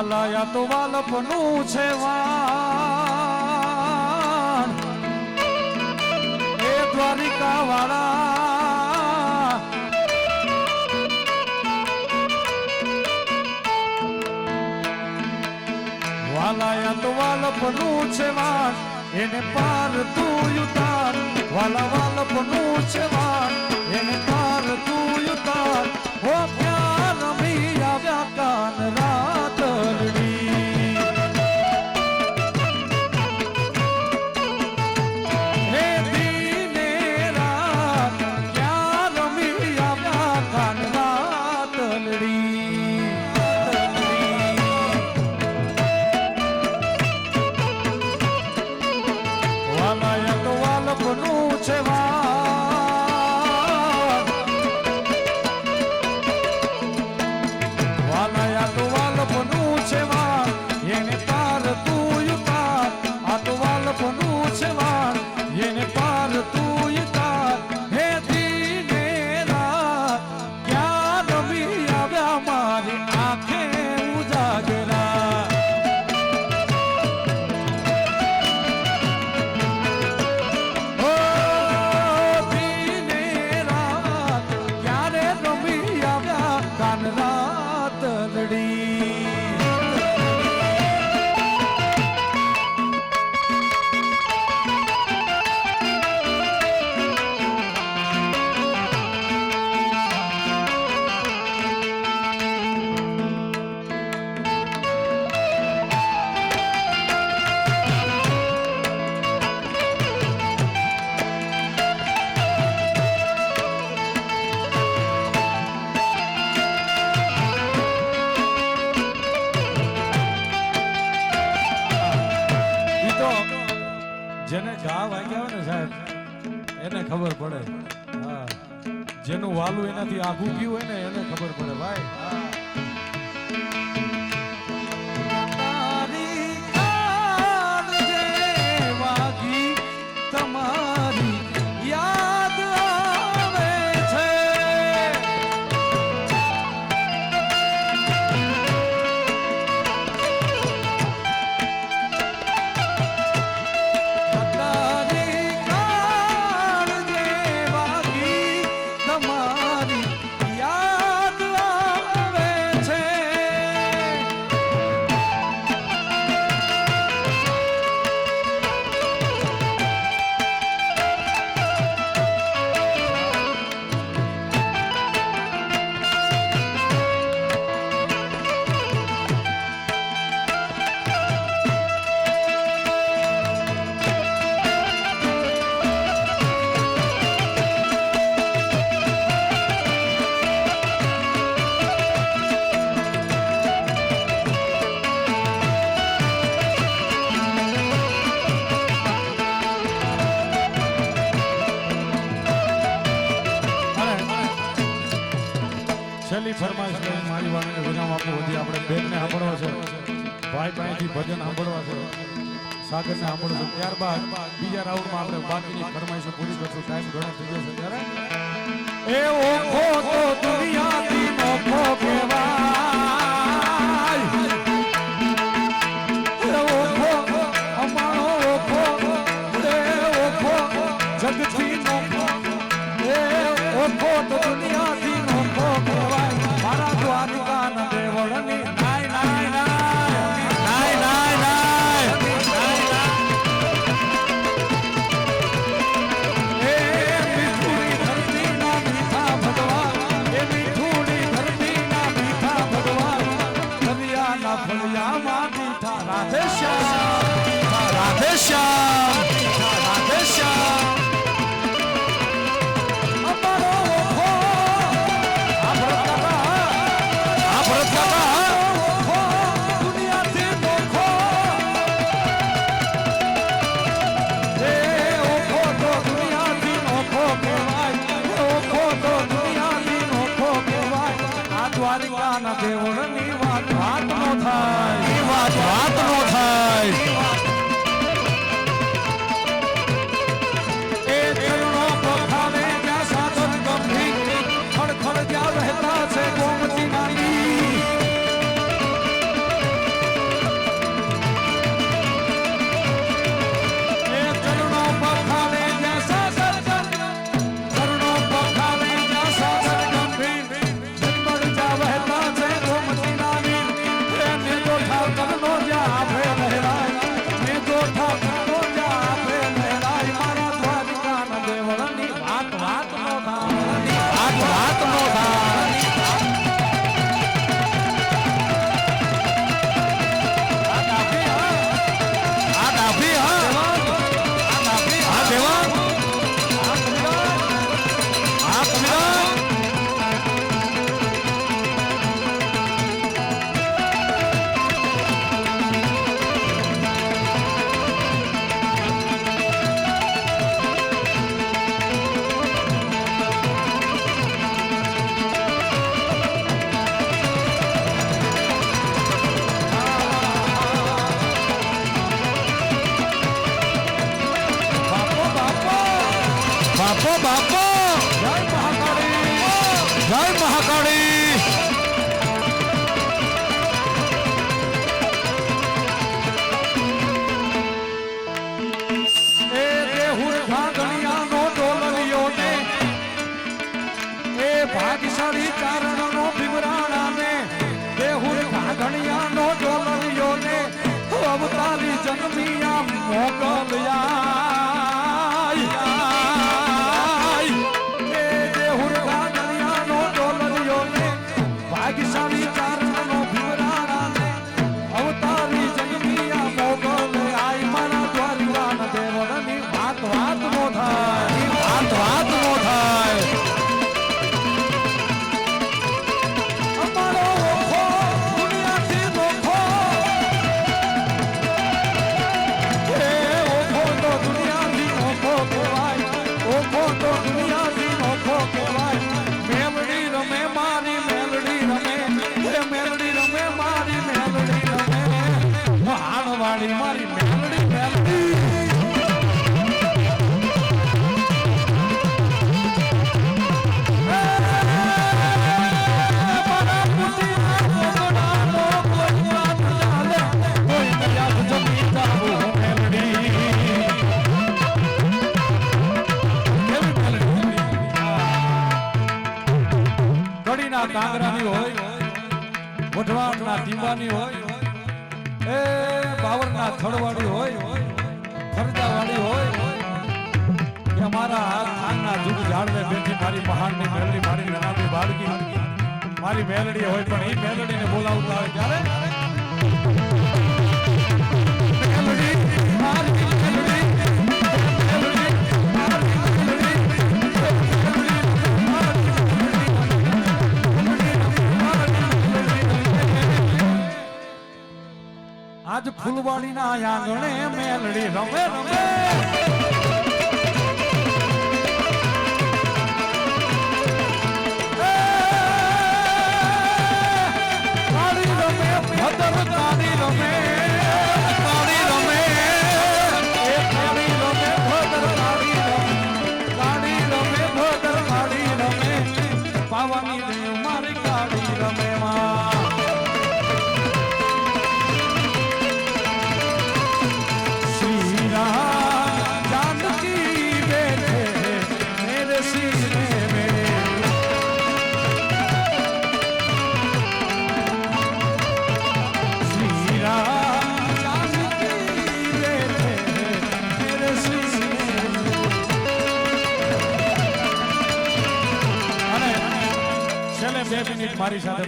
વાલાયા તો વાલપનું છે વાન એ દ્વારિકા વાળા વાલાયા તો વાલપનું છે વાન એને પાર તું ઉતાર વાલા વાલપનું છે વાન એને પાર તું ઉતાર હો પ્યાર રમી આવ્યા કાન જેને ઘા વાગ્યા હોય ને સાહેબ, એને ખબર પડે હા જેનું વાલું એનાથી આઘું ગયું હોય ને, એને ખબર પડે, ભાઈ હા. છેલ્લી ફરમાઈશ લઈને મારી વાણીને વિરામ આપો વધી આપણે બેનને સાંભળવા છે. ભાઈ ભાઈથી ભજન સાંભળવા છે. સાગરને સાંભળવું છે. ત્યારબાદ બીજા રાઉન્ડમાં આપણે બાકીની ફરમાઈશો પૂરી કરશું. ટાઈમ ઘણો થઈ ગયો છે ત્યારે એ ઓખો તો દુનિયાથી નોખો Show! બાપો બાપો. જય મહાકાળી. જય મહાકાળી. વઢવાણના હોય. એ બાવરના થડવાળી હોય, ફરજાવાળી હોય. કે અમારા ખાનના જુગ ઝાડને બેઠી મારી પહાડની મેલડી મારી નાની બાળકી. મારી મેલડી હોય પણ એ મેલડીને બોલાવતા હોય ત્યારે ફૂલવાડીના આંગણે મેલડી રમે રમે.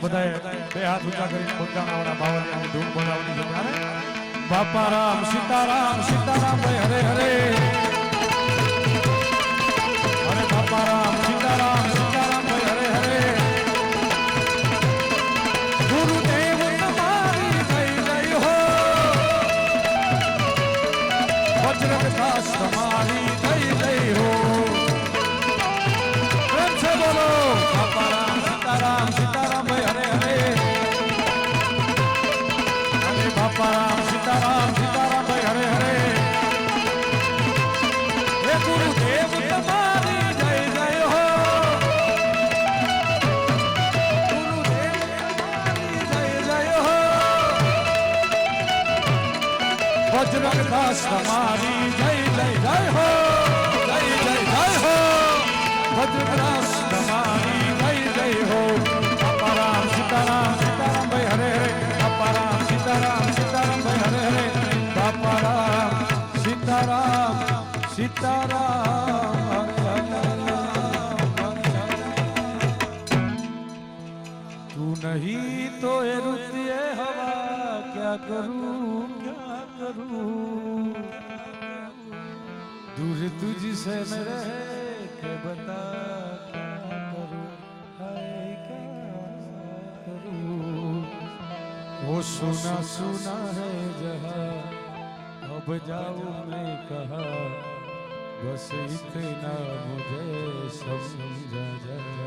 બધાએ બે હાથ ઊંચા કરીને પોતાના બાવળિયાની ધૂન બોલાવવાની છે ત્યારે બાપા રામ સીતારામ સીતારામ ભાઈ હરે હરે હરે બાપા રામ સીતારામ સીતારામ ભાઈ હરે હરે ગુરુદેવ તમારી જય જય હો વજ્ર દાસ તમારી જય જય હો मस जय जय जय हो, जय जय जय हो। भद्रग्रास हमारी जय जय हो। अपरा सीताराम सीताराम भाई, हरे हरे। अपराम सीताराम सीताराम भाई, हरे हरे। अपराम सीताराम सीताराम तू नहीं तो रुते हवा, क्या करूँ क्या करूँ? दूर तुझसे मैं रह के बता क्या करूँ? हाय, क्या करूँ? वो सुना सुना है जहाँ, अब जाऊँ मैं कहा? बस इतना मुझे समझा जा।